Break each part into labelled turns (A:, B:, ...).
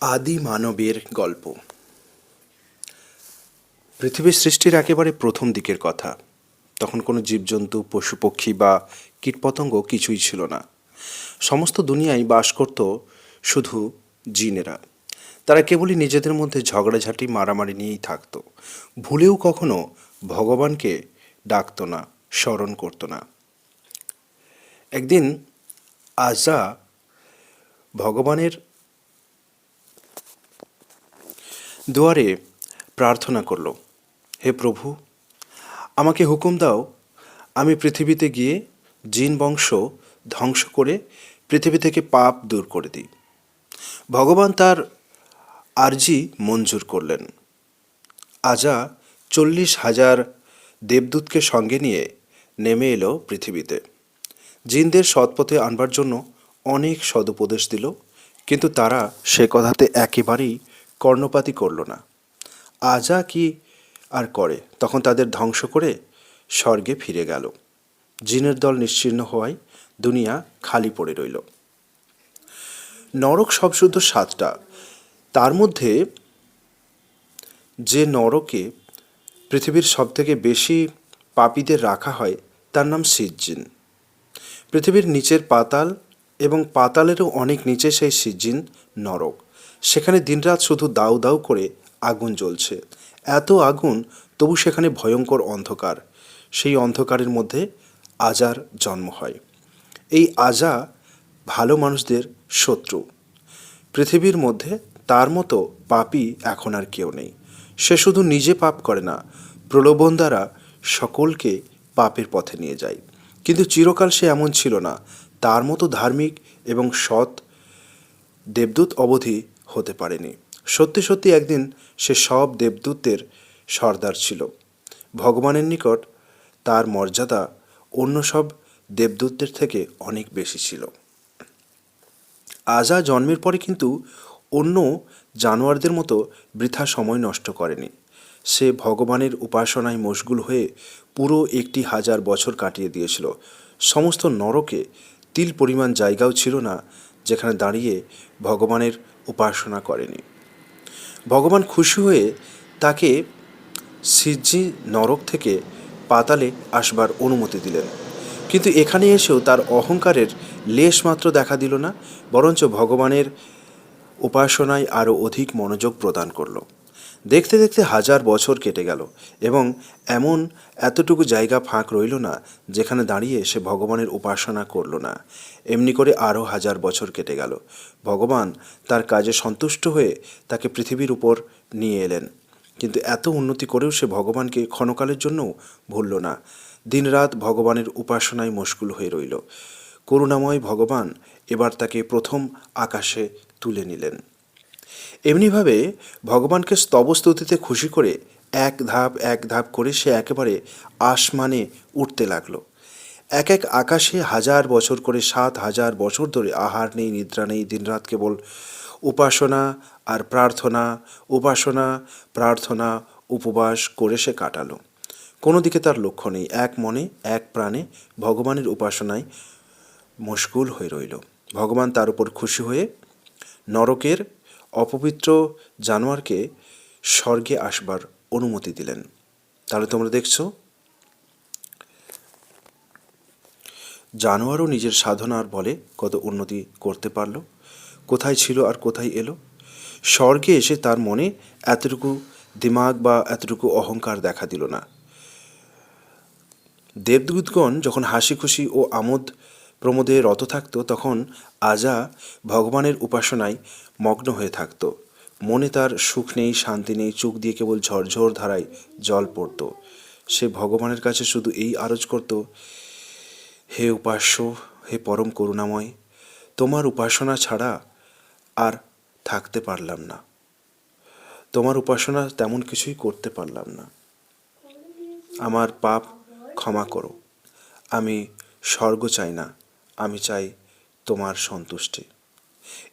A: আদি মানবের গল্প। পৃথিবীর সৃষ্টির একেবারে প্রথম দিকের কথা। তখন কোনো জীবজন্তু, পশু পক্ষী বা কীটপতঙ্গ কিছুই ছিল না। সমস্ত দুনিয়ায় বাস করত শুধু জিনেরা। তারা কেবলই নিজেদের মধ্যে ঝগড়াঝাটি, মারামারি নিয়েই থাকতো। ভুলেও কখনো ভগবানকে ডাকতো না, স্মরণ করতো না। একদিন আজা ভগবানের দুয়ারে প্রার্থনা করল, হে প্রভু, আমাকে হুকুম দাও, আমি পৃথিবীতে গিয়ে জিন বংশ ধ্বংস করে পৃথিবী থেকে পাপ দূর করে দিই। ভগবান তার আর্জি মঞ্জুর করলেন। আজা চল্লিশ হাজার দেবদূতকে সঙ্গে নিয়ে নেমে এলো পৃথিবীতে। জিনদের সৎপথে আনবার জন্য অনেক সদুপদেশ দিল, কিন্তু তারা সে কথাতে একেবারেই কর্ণপাতই করল না। আজা কি আর করে? তখন তাদের ধ্বংস করে স্বর্গে ফিরে গেল। জিনের দল নিশ্চিহ্ন হওয়ায় দুনিয়া খালি পড়ে রইল। নরক সব শুদ্ধ সাতটা। তার মধ্যে যে নরকে পৃথিবীর সবথেকে বেশি পাপীদের রাখা হয়, তার নাম সিজ্জিন। পৃথিবীর নিচের পাতাল এবং পাতালেরও অনেক নিচে সেই সিজ্জিন নরক। সেখানে দিনরাত শুধু দাউ দাউ করে আগুন জ্বলছে। এত আগুন, তবু সেখানে ভয়ঙ্কর অন্ধকার। সেই অন্ধকারের মধ্যে আজার জন্ম হয়। এই আজা ভালো মানুষদের শত্রু। পৃথিবীর মধ্যে তার মতো পাপই এখন আর কেউ নেই। সে শুধু নিজে পাপ করে না, প্রলোভন দ্বারা সকলকে পাপের পথে নিয়ে যায়। কিন্তু চিরকাল সে এমন ছিল না। তার মতো ধার্মিক এবং সৎ দেবদূত অবধি হতে পারেনি। সত্যি সত্যি একদিন সে সব দেবদূতের সর্দার ছিল। ভগবানের নিকট তার মর্যাদা অন্য সব দেবদূতদের থেকে অনেক বেশি ছিল। আজা জন্মের পরে কিন্তু অন্য জানোয়ারদের মতো বৃথা সময় নষ্ট করেনি। সে ভগবানের উপাসনায় মশগুল হয়ে পুরো একটি হাজার বছর কাটিয়ে দিয়েছিল। সমস্ত নরকে তিল পরিমাণ জায়গাও ছিল না যেখানে দাঁড়িয়ে ভগবানের উপাসনা করেনি। ভগবান খুশি হয়ে তাকে সিজ্জি নরক থেকে পাতালে আসবার অনুমতি দিলেন। কিন্তু এখানে এসেও তার অহংকারের লেশ মাত্র দেখা দিল না, বরঞ্চ ভগবানের উপাসনায় আরও অধিক মনোযোগ প্রদান করল। দেখতে দেখতে হাজার বছর কেটে গেল এবং এমন এতটুকু জায়গা ফাঁক রইল না যেখানে দাঁড়িয়ে সে ভগবানের উপাসনা করল না। এমনি করে আরও হাজার বছর কেটে গেল। ভগবান তার কাজে সন্তুষ্ট হয়ে তাকে পৃথিবীর উপর নিয়ে এলেন। কিন্তু এত উন্নতি করেও সে ভগবানকে ক্ষণকালের জন্যও ভুলল না। দিনরাত ভগবানের উপাসনায় মশগুল হয়ে রইল। করুণাময় ভগবান এবার তাকে প্রথম আকাশে তুলে নিলেন। এমনিভাবে ভগবানকে স্তবস্তুতিতে খুশি করে এক ধাপ এক ধাপ করে সে একেবারে আসমানে উঠতে লাগল। এক এক আকাশে হাজার বছর করে, সাত হাজার বছর ধরে আহার নেই, নিদ্রা নেই, দিনরাত কেবল উপাসনা আর প্রার্থনা, উপাসনা, প্রার্থনা, উপবাস করে সে কাটালো। কোনো দিকে তার লক্ষ্য নেই, এক মনে, এক প্রাণে ভগবানের উপাসনায় মুশকুল হয়ে রইল। ভগবান তার উপর খুশি হয়ে নরকের অপবিত্র জানোয়ারকে স্বর্গে আসবার অনুমতি দিলেন। তাহলে তোমরা দেখছ, জানোয়ারও নিজের সাধনার বলে কত উন্নতি করতে পারল, কোথায় ছিল আর কোথায় এলো। স্বর্গে এসে তার মনে এতটুকু দিমাগ বা এতটুকু অহংকার দেখা দিল না। দেবদূতগণ যখন হাসি খুশি ও আমোদ প্রমোদে রত থাকত তখন আজা ভগবানের উপাসনায় মগ্ন হয়ে থাকত। মনে তার সুখ নেই, শান্তি নেই, চোখ দিয়ে কেবল ঝরঝর ধারায় জল পড়ত। সে ভগবানের কাছে শুধু এই আরজ করত, হে উপাস্য, হে পরম করুণাময়, তোমার উপাসনা ছাড়া আর থাকতে পারলাম না। তোমার উপাসনা তেমন কিছুই করতে পারলাম না। আমার পাপ ক্ষমা করো। আমি স্বর্গ চাই না আমি চাই তোমার সন্তুষ্টি।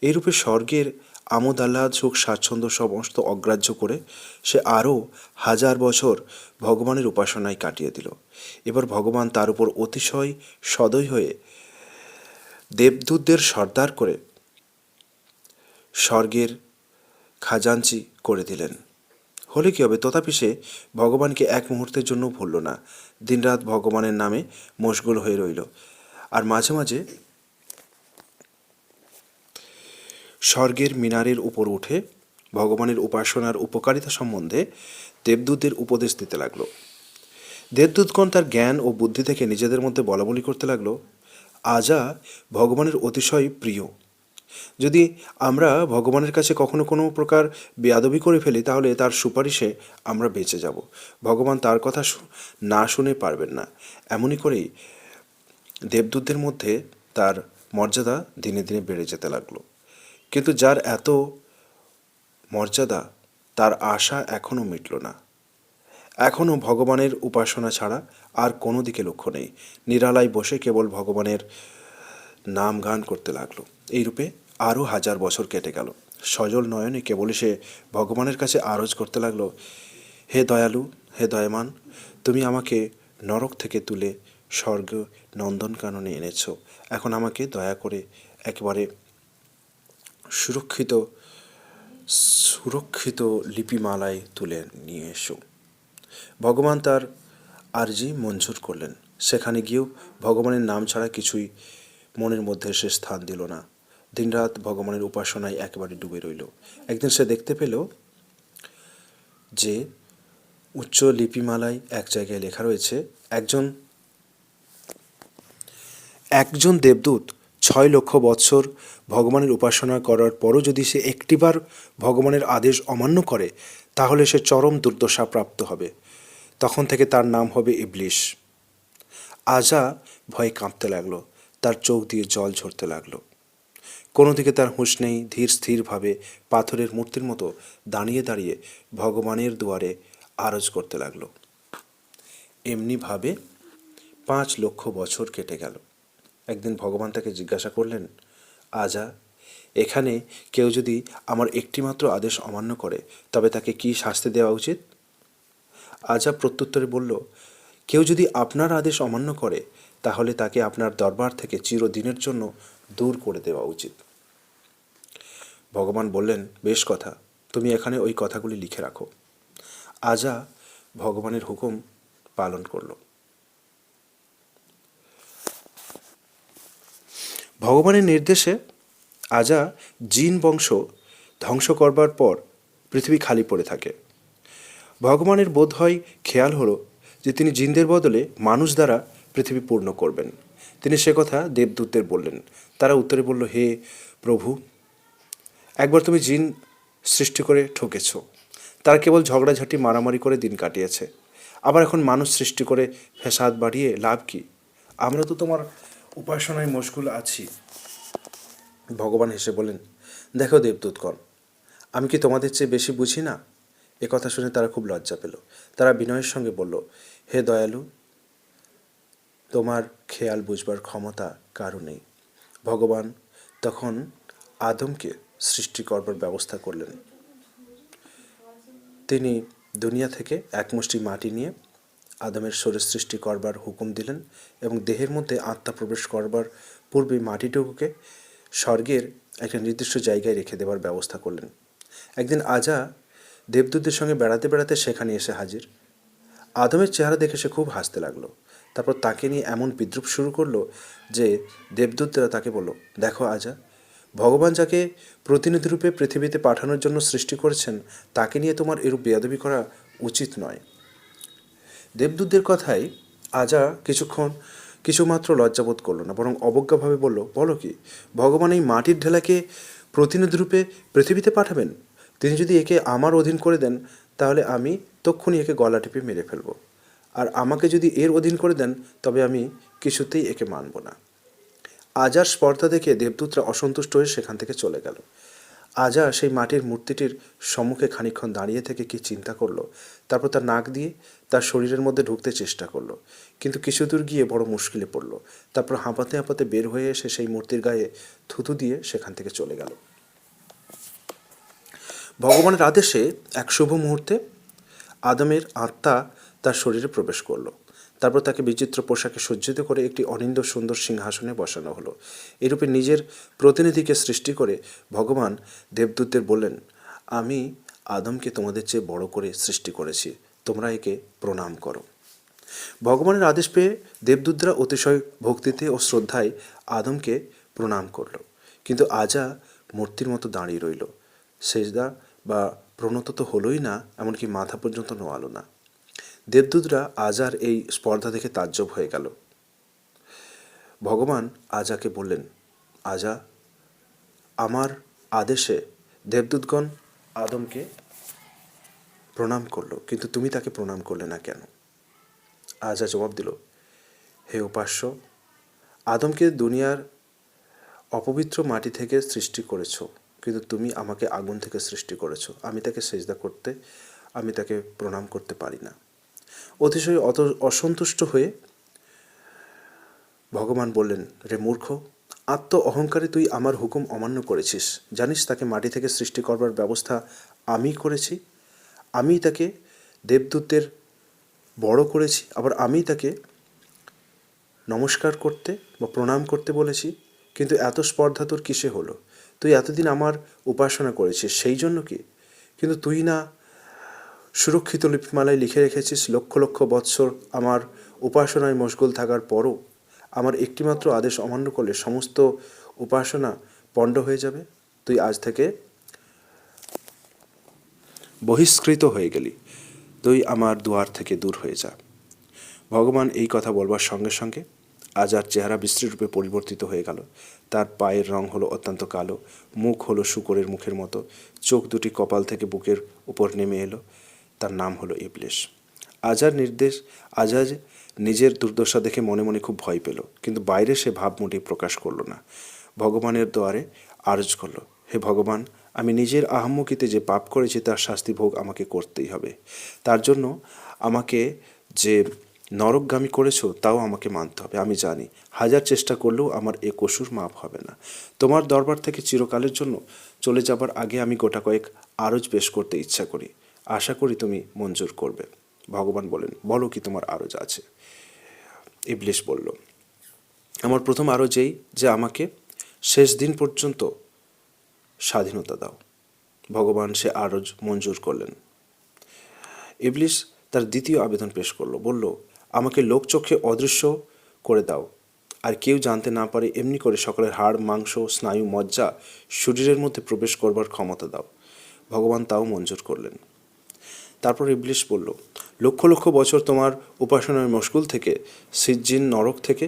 A: এইরূপে স্বর্গের আমোদ আহ্লাদ, সুখ, স্বাচ্ছন্দ্য সমস্ত অগ্রাহ্য করে সে আরও হাজার বছর ভগবানের উপাসনায় কাটিয়ে দিল। এবার ভগবান তার উপর অতিশয় সদয় হয়ে দেবদূতদের সর্দার করে স্বর্গের খাজাঞ্চি করে দিলেন। হলে কী হবে? তথাপি সে ভগবানকে এক মুহূর্তের জন্য ভুলল না। দিনরাত ভগবানের নামে মশগুল হয়ে রইল। আর মাঝে মাঝে স্বর্গের মিনারের উপর উঠে ভগবানের উপাসনার উপকারিতা সম্বন্ধে দেবদূতদের উপদেশ দিতে লাগল। দেবদূতগণ তার জ্ঞান ও বুদ্ধি থেকে নিজেদের মধ্যে বলাবলি করতে লাগল। আজা ভগবানের অতিশয় প্রিয়। যদি আমরা ভগবানের কাছে কখনো কোনো প্রকার বেয়াদবি করে ফেলি, তাহলে তার সুপারিশে আমরা বেঁচে যাব। ভগবান তার কথা না শুনে পারবেন না। এমনই করেই দেবদূতদের মধ্যে তার মর্যাদা দিনে দিনে বেড়ে যেতে লাগল। কিন্তু যার এত মর্যাদা, তার আশা এখনও মিটল না। এখনও ভগবানের উপাসনা ছাড়া আর কোনো দিকে লক্ষ্য নেই। নিরালায় বসে কেবল ভগবানের নাম গান করতে লাগল। এইরূপে আরও হাজার বছর কেটে গেল। সজল নয়নে কেবলই সে ভগবানের কাছে আরজ করতে লাগল, হে দয়ালু, হে দয়মান, তুমি আমাকে নরক থেকে তুলে স্বর্গ নন্দনকাননে এনেছো। এখন আমাকে দয়া করে একেবারে সুরক্ষিত সুরক্ষিত লিপিমালায় তুলে নিয়ে এসো। ভগবান তার আর্জি মঞ্জুর করলেন। সেখানে গিয়েও ভগবানের নাম ছাড়া কিছুই মনের মধ্যে সে স্থান দিল না। দিনরাত ভগবানের উপাসনায় একেবারে ডুবে রইল। একদিন সে দেখতে পেল যে উচ্চ লিপিমালায় এক জায়গায় লেখা রয়েছে, একজন একজন দেবদূত ছয় লক্ষ বৎসর ভগবানের উপাসনা করার পরও যদি সে একটিবার ভগবানের আদেশ অমান্য করে, তাহলে সে চরম দুর্দশা প্রাপ্ত হবে। তখন থেকে তার নাম হবে ইবলিশ। আজা ভয়ে কাঁপতে লাগল, তার চোখ দিয়ে জল ঝরতে লাগল। কোনো দিকে তার হুঁশ নেই, ধীর স্থিরভাবে পাথরের মূর্তির মতো দাঁড়িয়ে দাঁড়িয়ে ভগবানের দুয়ারে আরজ করতে লাগল। এমনিভাবে পাঁচ লক্ষ বছর কেটে গেল। একদিন ভগবান তাকে জিজ্ঞাসা করলেন, আজা, এখানে কেউ যদি আমার একটিমাত্র আদেশ অমান্য করে, তবে তাকে কি শাস্তি দেওয়া উচিত? আজা প্রত্যুত্তরে বলল, কেউ যদি আপনার আদেশ অমান্য করে, তাহলে তাকে আপনার দরবার থেকে চিরদিনের জন্য দূর করে দেওয়া উচিত। ভগবান বললেন, বেশ কথা, তুমি এখানে ওই কথাগুলি লিখে রাখো। আজা ভগবানের হুকুম পালন করল। ভগবানের নির্দেশে আজা জিন বংশ ধ্বংস করবার পর পৃথিবী খালি পড়ে থাকে। ভগবানের বোধ হয় খেয়াল হলো যে তিনি জিনদের বদলে মানুষ দ্বারা পৃথিবী পূর্ণ করবেন। তিনি সে কথা দেবদূতদের বললেন। তারা উত্তরে বলল, হে প্রভু, একবার তুমি জিন সৃষ্টি করে ঠকেছ। তারা কেবল ঝগড়াঝাটি মারামারি করে দিন কাটিয়েছে। আবার এখন মানুষ সৃষ্টি করে ফেসাদ বাড়িয়ে লাভ কি? আমরা তো তোমার উপাসনায় মশগুল আছি। ভগবান হেসে বলেন দেখো দেবদূতগণ, আমি কি তোমাদের চেয়ে বেশি বুঝি না? এ কথা শুনে তারা খুব লজ্জা পেল। তারা বিনয়ের সঙ্গে বলল, হে দয়ালু, তোমার খেয়াল বুঝবার ক্ষমতা কারও নেই। ভগবান তখন আদমকে সৃষ্টি করবার ব্যবস্থা করলেন। তিনি দুনিয়া থেকে এক মুষ্টি মাটি নিয়ে আদমের শরীর সৃষ্টি করবার হুকুম দিলেন এবং দেহের মধ্যে আত্মা প্রবেশ করবার পূর্বে মাটিটুকুকে স্বর্গের একটা নির্দিষ্ট জায়গায় রেখে দেওয়ার ব্যবস্থা করলেন। একদিন আজা দেবদূতদের সঙ্গে বেড়াতে বেড়াতে সেখানে এসে হাজির। আদমের চেহারা দেখে সে খুব হাসতে লাগল। তারপর তাকে নিয়ে এমন বিদ্রুপ শুরু করল যে দেবদূতরা তাকে বলল, দেখো আজা, ভগবান যাকে প্রতিনিধিরূপে পৃথিবীতে পাঠানোর জন্য সৃষ্টি করেছেন, তাকে নিয়ে তোমার এরূপ বেয়াদবি করা উচিত নয়। দেবদূতদের কথায় আজা কিছুক্ষণ কিছুমাত্র লজ্জাবোধ করল না, বরং অবজ্ঞাভাবে বলল, বলো কি, ভগবান এই মাটির ঢেলাকে প্রতিনিধিরূপে পৃথিবীতে পাঠাবেন? তিনি যদি একে আমার অধীন করে দেন, তাহলে আমি তক্ষুনি একে গলা টিপে মেরে ফেলব। আর আমাকে যদি এর অধীন করে দেন, তবে আমি কিছুতেই একে মানব না। আজার স্পর্ধা দেখে দেবদূতরা অসন্তুষ্ট হয়ে সেখান থেকে চলে গেল। আজা সেই মাটির মূর্তিটির সম্মুখে খানিকক্ষণ দাঁড়িয়ে থেকে কি চিন্তা করল? তারপর তার নাক দিয়ে তার শরীরের মধ্যে ঢুকতে চেষ্টা করল। কিন্তু কিছু দূর গিয়ে বড় মুশকিলে পড়ল। তারপর হাঁপাতে হাঁপাতে বের হয়ে এসে সেই মূর্তির গায়ে থুতু দিয়ে সেখান থেকে চলে গেল। ভগবানের আদেশে এক শুভ মুহূর্তে আদমের আত্মা তার শরীরে প্রবেশ করল। তারপর তাকে বিচিত্র পোশাকে সজ্জিত করে একটি অনিন্দ সুন্দর সিংহাসনে বসানো হলো। এরূপে নিজের প্রতিনিধিকে সৃষ্টি করে ভগবান দেবদূতদের বললেন, আমি আদমকে তোমাদের চেয়ে বড় করে সৃষ্টি করেছি। তোমরা একে প্রণাম করো। ভগবানের আদেশ পেয়ে দেবদূতরা অতিশয় ভক্তিতে ও শ্রদ্ধায় আদমকে প্রণাম করল। কিন্তু আজা মূর্তির মতো দাঁড়িয়ে রইল। সেজদা বা প্রণত তো হলোই না, এমনকি মাথা পর্যন্ত নোয়ালো না। দেবদূতরা আজার এই স্পর্ধা দেখে তাজ্জব হয়ে গেল। ভগবান আজাকে বললেন আজা আমার আদেশে দেবদূতগণ আদমকে প্রণাম করল, কিন্তু তুমি তাকে প্রণাম করলে না কেন? আজা জবাব দিল, হে উপাস্য, আদমকে দুনিয়ার অপবিত্র মাটি থেকে সৃষ্টি করেছ, কিন্তু তুমি আমাকে আগুন থেকে সৃষ্টি করেছ। আমি তাকে সেজদা করতে, আমি তাকে প্রণাম করতে পারি না। অতিশয় অত অসন্তুষ্ট হয়ে ভগবান বললেন, রে মূর্খ আত্ম অহংকারে তুই আমার হুকুম অমান্য করেছিস। জানিস তাকে মাটি থেকে সৃষ্টি করবার ব্যবস্থা আমি করেছি? আমি তাকে দেবদূতের বড় করেছি, আবার আমি তাকে নমস্কার করতে বা প্রণাম করতে বলেছি, কিন্তু এত স্পর্ধা তোর কিসে হলো? তুই এতদিন আমার উপাসনা করেছিস, সেই জন্য কি? কিন্তু তুই না সুরক্ষিত লিপিমালায় লিখে রেখেছিস লক্ষ লক্ষ বৎসর আমার উপাসনায় মশগুল থাকার পরও আমার একটিমাত্র আদেশ অমান্য করলে সমস্ত উপাসনা পণ্ড হয়ে যাবে। তুই আজ থেকে বহিষ্কৃত হয়ে গেলি। তুই আমার দুয়ার থেকে দূর হয়ে যা। ভগবান এই কথা বলবার সঙ্গে সঙ্গে আজার চেহারা বিশ্রীরূপে পরিবর্তিত হয়ে গেল। তার পায়ের রং হলো অত্যন্ত কালো, মুখ হলো শুকরের মুখের মতো, চোখ দুটি কপাল থেকে বুকের উপর নেমে এলো। তার নাম হলো ইবলিশ। আজার নির্দেশ আজাজ নিজের দুর্দশা দেখে মনে মনে খুব ভয় পেল, কিন্তু বাইরে সে ভাবমুটি প্রকাশ করল না। ভগবানের দ্বারে আরজ করল, হে ভগবান, আমি নিজের আহম্মকিতে যে পাপ করেছি তার শাস্তি ভোগ আমাকে করতেই হবে। তার জন্য আমাকে যে নরকগামী করেছ তাও আমাকে মানতে হবে। আমি জানি, হাজার চেষ্টা করলেও আমার এ কসুর মাপ হবে না। তোমার দরবার থেকে চিরকালের জন্য চলে যাবার আগে আমি গোটা কয়েক আরজ পেশ করতে ইচ্ছা করি। আশা করি তুমি মঞ্জুর করবে। ভগবান বলেন, বলো কি তোমার আরজ আছে। ইবলিশ বলল, আমার প্রথম আরজ এই যে আমাকে শেষ দিন পর্যন্ত স্বাধীনতা দাও। ভগবান সে আরজ মঞ্জুর করলেন। ইবলিশ তার দ্বিতীয় আবেদন পেশ করল, বলল, আমাকে লোকচক্ষে অদৃশ্য করে দাও। আর কেউ জানতে না পারে এমনি করে সকলের হাড়, মাংস, স্নায়ু, মজ্জা, শরীরের মধ্যে প্রবেশ করবার ক্ষমতা দাও। ভগবান তাও মঞ্জুর করলেন। তারপর ইবলিশ বলল, লক্ষ লক্ষ বছর তোমার উপাসনার মশগুল থেকে, সিজ্জিন নরক থেকে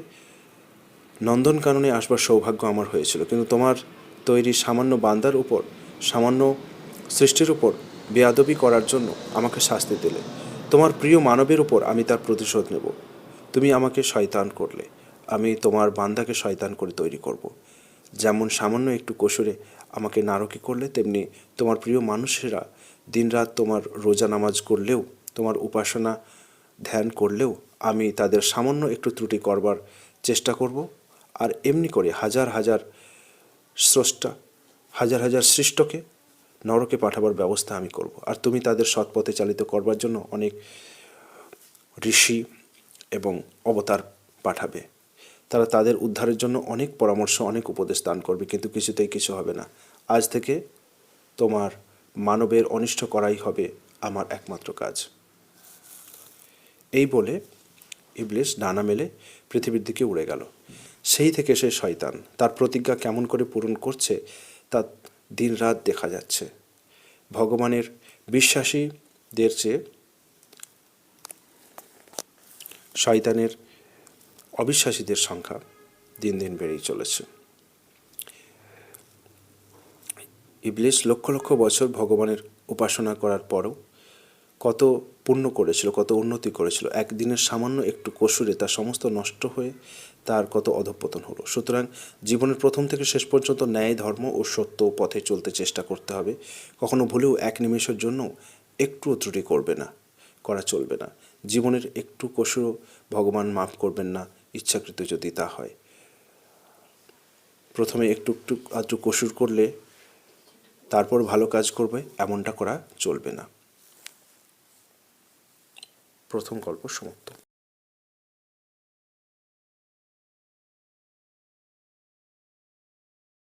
A: নন্দনকাননে আসবার সৌভাগ্য আমার হয়েছিল। কিন্তু তোমার তৈরি সামান্য বান্দার উপর, সামান্য সৃষ্টির উপর বেয়াদবি করার জন্য আমাকে শাস্তি দিলে। তোমার প্রিয় মানবের উপর আমি তার প্রতিশোধ নেব। তুমি আমাকে শয়তান করলে। আমি তোমার বান্দাকে শয়তান করে তৈরি করব। যেমন সামান্য একটু কসুরে আমাকে নারকী করলে, তেমনি তোমার প্রিয় মানুষেরা দিনরাত তোমার রোজা নামাজ করলেও, তোমার উপাসনা ধ্যান করলেও আমি তাদের সামান্য একটু ত্রুটি করবার চেষ্টা করব। আর এমনি করে হাজার হাজার স্রষ্টা, হাজার হাজার সৃষ্টকে নরকে পাঠাবার ব্যবস্থা আমি করব। আর তুমি তাদের সৎপথে চালিত করবার জন্য অনেক ঋষি এবং অবতার পাঠাবে। তারা তাদের উদ্ধারের জন্য অনেক পরামর্শ, অনেক উপদেশ দান করবে, কিন্তু কিছুতেই কিছু হবে না। আজ থেকে তোমার মানবের অনিষ্ট করাই হবে আমার একমাত্র কাজ। এই বলে ইবলিস ডানা মেলে পৃথিবীর দিকে উড়ে গেল। সেই থেকে সে শয়তান, তার প্রতিজ্ঞা কেমন করে পূরণ করছে তা দিন রাত দেখা যাচ্ছে। ভগবানের বিশ্বাসীদের চেয়ে শয়তানের অবিশ্বাসীদের সংখ্যা দিন দিন বেড়েই চলেছে। ইবলিশ লক্ষ লক্ষ বছর ভগবানের উপাসনা করার পরও কত পুণ্য করেছিল, কত উন্নতি করেছিল। একদিনের সামান্য একটু কসুরে তার সমস্ত নষ্ট হয়ে তার কত অধঃপতন হলো। সুতরাং জীবনের প্রথম থেকে শেষ পর্যন্ত ন্যায়, ধর্ম ও সত্য পথে চলতে চেষ্টা করতে হবে। কখনো ভুলেও এক নিমেষের জন্য একটুও ত্রুটি করবে না, করা চলবে না। জীবনের একটু কসুরও ভগবান মাফ করবেন না, ইচ্ছাকৃত যদি তা হয়। প্রথমে একটু একটু আধটু কসুর করলে তারপর ভালো কাজ করবে এমনটা করা চলবে না। প্রথম গল্প সমাপ্ত।